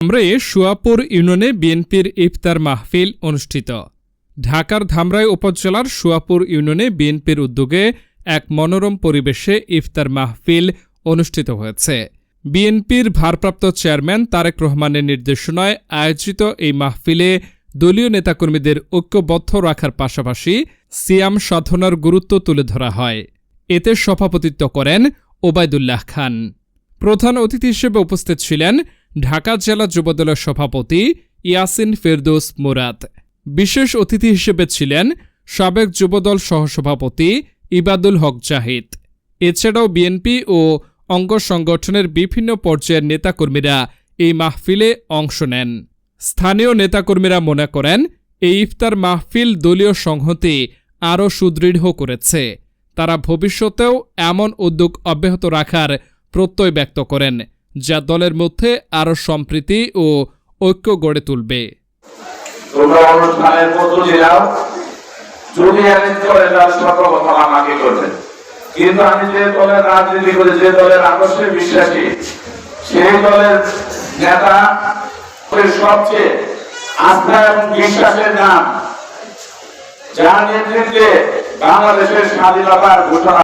ধামরাই সুয়াপুর ইউনিয়নে বিএনপির ইফতার মাহফিল অনুষ্ঠিত। ঢাকার ধামরাই উপজেলার সুয়াপুর ইউনিয়নে বিএনপির উদ্যোগে এক মনোরম পরিবেশে ইফতার মাহফিল অনুষ্ঠিত হয়েছে। বিএনপির ভারপ্রাপ্ত চেয়ারম্যান তারেক রহমানের নির্দেশনায় আয়োজিত এই মাহফিলে দলীয় নেতাকর্মীদের ঐক্যবদ্ধ রাখার পাশাপাশি সিয়াম সাধনার গুরুত্ব তুলে ধরা হয়। এতে সভাপতিত্ব করেন ওবায়দুল্লাহ খান। প্রধান অতিথি হিসেবে উপস্থিত ছিলেন ঢাকা জেলা যুবদলের সভাপতি ইয়াসিন ফেরদৌস মুরাদ। বিশেষ অতিথি হিসেবে ছিলেন সাবেক যুবদল সহসভাপতি ইবাদুল হক জাহিদ। এছাড়াও বিএনপি ও অঙ্গ সংগঠনের বিভিন্ন পর্যায়ের নেতাকর্মীরা এই মাহফিলে অংশ নেন। স্থানীয় নেতাকর্মীরা মনে করেন, এই ইফতার মাহফিল দলীয় সংহতি আরও সুদৃঢ় করেছে। তারা ভবিষ্যতেও এমন উদ্যোগ অব্যাহত রাখার প্রত্যয় ব্যক্ত করেন। যা দলের মধ্যে আরও সম্প্রীতি ও ঐক্য গড়ে তুলবে। আমাকে করবেন কিন্তু আমি যে দলের রাজনীতি যে দলের আদর্শে বিশ্বাসী, সেই দলের নেতা সবচেয়ে আস্থা এবং বিশ্বাসের নাম, যার নেতৃত্বে বাংলাদেশের স্বাধীনতার ঘোষণা